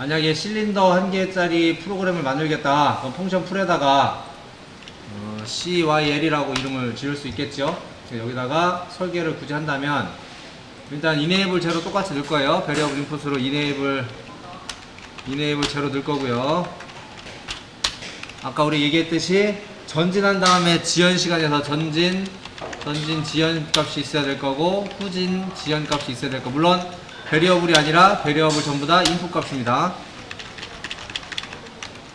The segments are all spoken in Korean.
만약에 실린더 한 개짜리 프로그램을 만들겠다. 그럼 펑션 풀에다가 어, CYL이라고 이름을 지을 수 있겠죠. 여기다가 설계를 굳이 한다면 일단 이네이블 제로 똑같이 넣을 거예요. 베리어블 인풋으로 이네이블 이네이블 제로 넣을 거고요. 아까 우리 얘기했듯이 전진한 다음에 지연 시간에서 전진 전진 지연 값이 있어야 될 거고 후진 지연 값이 있어야 될 거. 물론 베리어블이 아니라 베리어블 전부 다 인풋 값입니다.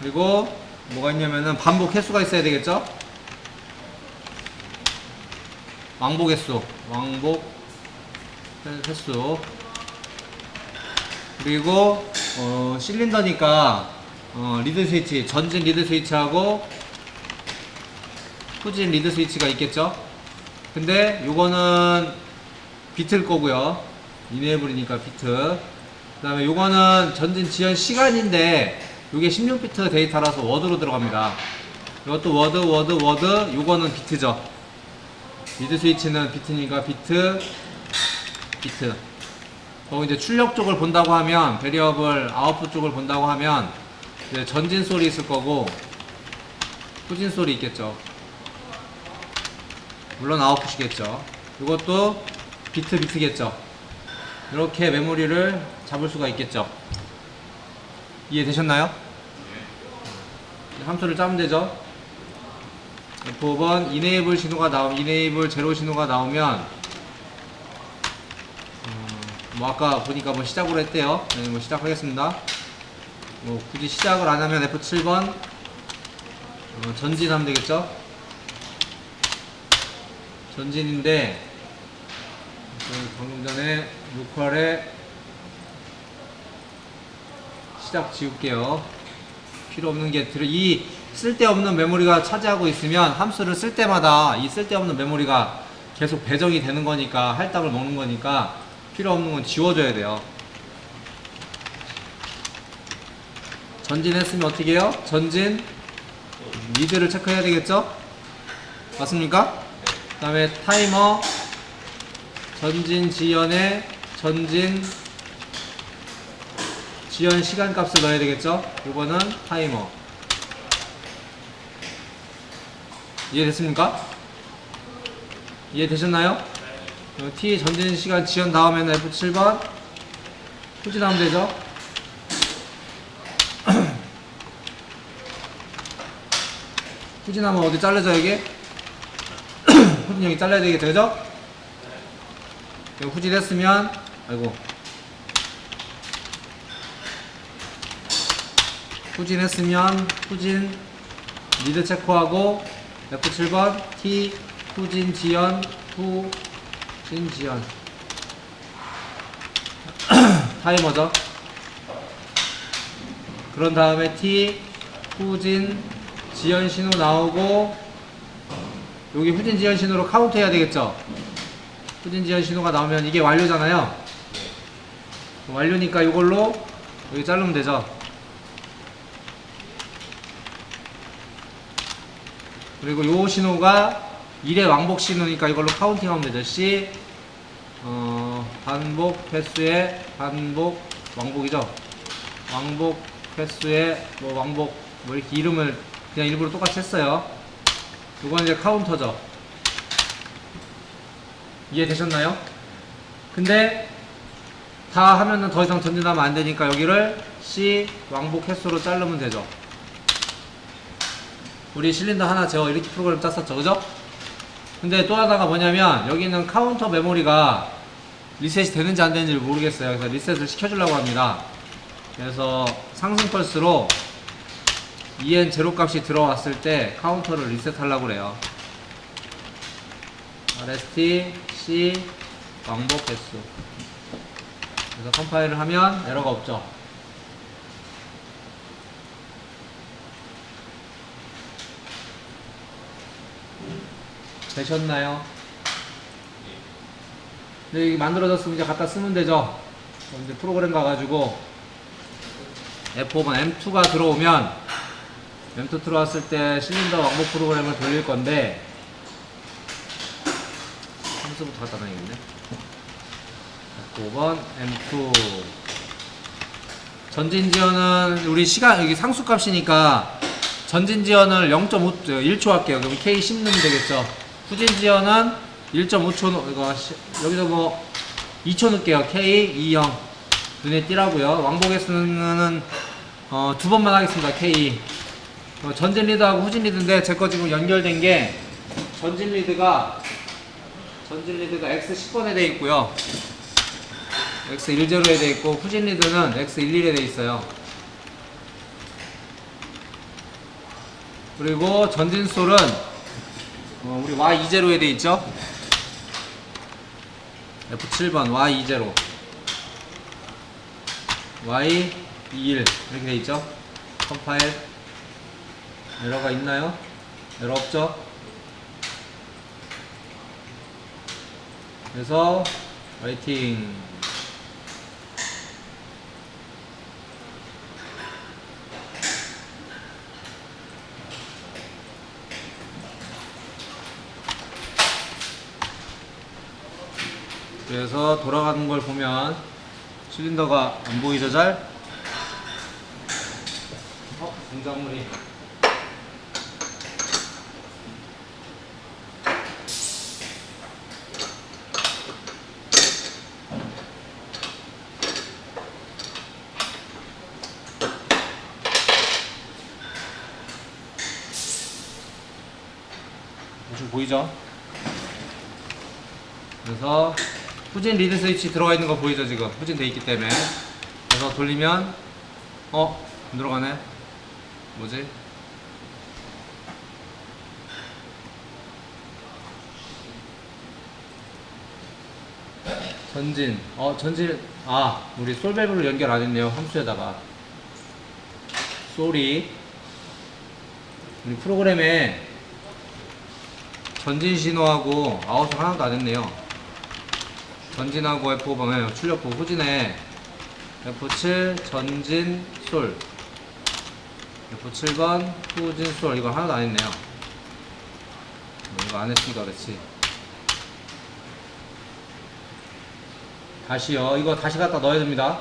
그리고 뭐가 있냐면은 반복 횟수가 있어야 되겠죠? 왕복 횟수, 왕복 횟- 횟수. 그리고 어, 실린더니까 어, 리드 스위치, 전진 리드 스위치하고 후진 리드 스위치가 있겠죠? 근데 요거는 비트일 거고요. 이네이블이니까 비트. 그 다음에 요거는 전진 지연 시간인데 요게 16비트 데이터라서 워드로 들어갑니다. 이것도 워드, 워드, 워드. 요거는 비트죠. 미드 스위치는 비트니까 비트, 비트. 어 이제 출력 쪽을 본다고 하면 베리어블 아웃풋 쪽을 본다고 하면 전진 소리 있을 거고 후진 소리 있겠죠. 물론 아웃풋이겠죠. 이것도 비트 비트겠죠. 이렇게 메모리를 잡을 수가 있겠죠. 이해되셨나요? 함수를 짜면 되죠. F5번 이네이블 신호가 나오면 이네이블 제로 신호가 나오면 음, 뭐 아까 보니까 뭐 시작으로 했대요. 네, 뭐 시작하겠습니다. 뭐 굳이 시작을 안 하면 F7번 어, 전진하면 되겠죠. 전진인데 그 방금 전에 로컬에 시작 지울게요. 필요 없는 게 들어 이 쓸데없는 메모리가 차지하고 있으면 함수를 쓸 때마다 이 쓸데없는 메모리가 계속 배정이 되는 거니까 할당을 먹는 거니까 필요 없는 건 지워줘야 돼요. 전진했으면 어떻게 해요? 전진 미드를 체크해야 되겠죠? 맞습니까? 그 다음에 타이머 전진 지연에 전진 지연 시간 값을 넣어야 되겠죠? 이거는 타이머 이해됐습니까? 이해되셨나요? 어, T 전진 시간 지연 다음에는 F7번 후진하면 되죠? 후진하면 어디 잘려져 여기? 후진 여기 잘라야 되겠죠 그죠? 후진했으면 아이고. 후진했으면 후진 리드 체크하고 F7번 T 후진 지연 후진 지연. 타이머죠? 그런 다음에 T 후진 지연 신호 나오고 여기 후진 지연 신호로 카운트 해야 되겠죠? 후진 지연 신호가 나오면 이게 완료잖아요 완료니까 이걸로 여기 자르면 되죠 그리고 요 신호가 1의 왕복 신호니까 이걸로 카운팅하면 되죠. C 어, 반복 횟수의 반복 왕복이죠. 왕복 횟수의 뭐 왕복 뭐 이렇게 이름을 그냥 일부러 똑같이 했어요. 이건 이제 카운터죠. 이해되셨나요? 근데 다 하면은 더 이상 전진하면 안 되니까 여기를 C 왕복 횟수로 자르면 되죠. 우리 실린더 하나 제가 이렇게 프로그램 짰었죠. 그죠? 근데 또 하나가 뭐냐면 여기는 카운터 메모리가 리셋이 되는지 안 되는지 모르겠어요. 그래서 리셋을 시켜주려고 합니다. 그래서 상승 펄스로 EN 제로 값이 들어왔을 때 카운터를 리셋하려고 그래요. RST C 왕복 횟수 그래서 컴파일을 하면 에러가 없죠 되셨나요? 네, 이게 만들어졌으면 이제 갖다 쓰면 되죠. 이제 프로그램 가가지고 F5번 M2가 들어오면 M2 들어왔을 때 실린더 왕복 프로그램을 돌릴 건데 함수부터 갖다 놔야겠네. F5번 M2 전진 지연은 우리 시간 여기 상수값이니까 전진 지연을 0.5 1초 할게요. 그럼 K 10 넣으면 되겠죠. 후진 지연은 1.5초 이거 시- 여기서 뭐 2초 넣을게요. K 20 눈에 띄라고요. 왕복에 쓰는 어, 두 번만 하겠습니다. K 어, 전진 리드하고 후진 리드인데 제 거 지금 연결된 게 전진 리드가 전진 리드가 X 10번에 돼 있고요. X 10에 돼 있고 후진 리드는 X 11에 돼 있어요. 그리고 전진 솔은 어, 우리 Y20에 돼 있죠. F7번 Y20 Y21 이렇게 돼 있죠. 컴파일 에러가 있나요? 에러 없죠? 그래서 화이팅 그래서 돌아가는 걸 보면 실린더가 안 보이죠 잘? 어? 공작물이 대충 보이죠? 그래서 후진 리드 스위치 들어가 있는 거 보이죠 지금 후진 돼 있기 때문에 그래서 돌리면 어? 안 들어가네 뭐지? 전진 어 전진 아 우리 솔밸브를 연결 안 했네요 함수에다가 쏘리 우리 프로그램에 전진 신호하고 아웃을 하나도 안 했네요. 전진하고 F5번 출력부 후진에 F7 전진 솔 F7번 후진 솔 이거 하나도 안 했네요. 어, 이거 안 했으니까 그렇지. 다시요. 이거 다시 갖다 넣어야 됩니다.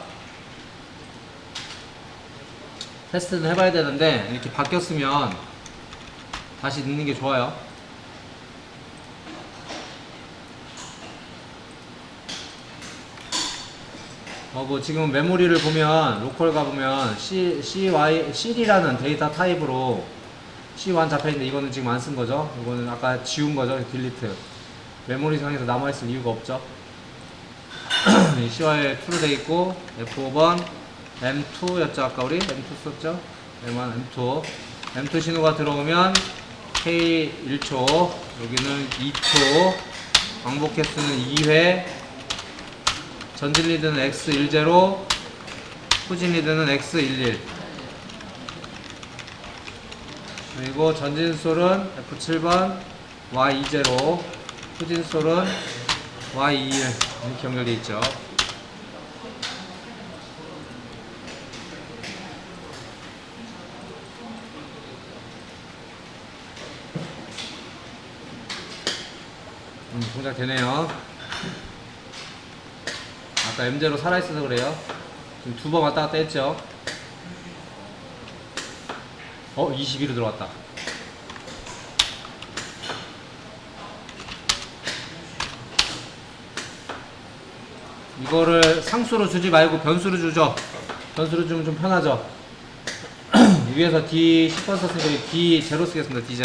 테스트는 해봐야 되는데 이렇게 바뀌었으면 다시 넣는 게 좋아요. 어, 뭐 지금 메모리를 보면 로컬 가보면 C, CY, C라는 데이터 타입으로 C1 잡혀있는데 이거는 지금 안 쓴 거죠. 이거는 아까 지운 거죠. 딜리트. 메모리 상에서 남아있을 이유가 없죠. CY 2로 돼 있고 F5번 M2였죠. 아까 우리 M2 썼죠. M1, M2. M2 신호가 들어오면 K 1초, 여기는 2초, 왕복 횟수는 2회, 전진 리드는 X10, 후진 리드는 X11. 그리고 전진 솔은 F7번 Y20, 후진 솔은 Y21 이렇게 연결되어 있죠. 음, 동작 되네요. 아까 M제로 살아있어서 그래요. 지금 두 번 왔다 갔다 했죠. 어, 22로 들어왔다. 이거를 상수로 주지 말고 변수로 주죠. 변수로 주면 좀 편하죠. 위에서 D 10번 썼으니까 D 제로 쓰겠습니다. D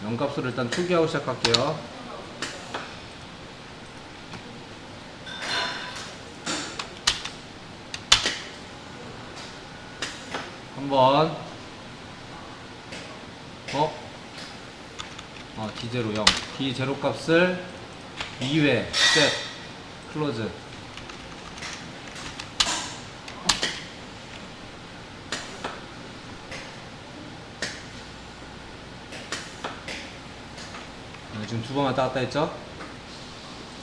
제로. 영값수를 일단 투기하고 시작할게요. 한번 어? 어 D0 0 D0 값을 2회 셋 클로즈 지금 두 번 왔다 갔다 했죠?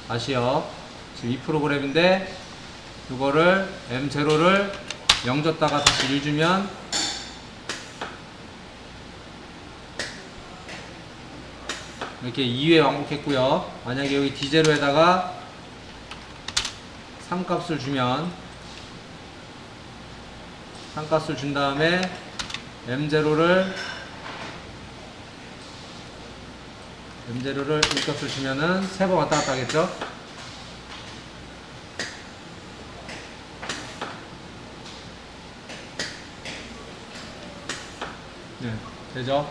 다시요. 지금 이 프로그램인데 이거를 M0를 0 줬다가 다시 1 주면 이렇게 2회 왕복했고요. 만약에 여기 D0에다가 3값을 주면 3값을 준 다음에 M0를 M0를 1값을 주면은 세 번 왔다 갔다 하겠죠? 네, 되죠?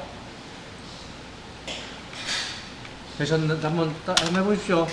되셨는지 한번 따- 한번 해보십시오.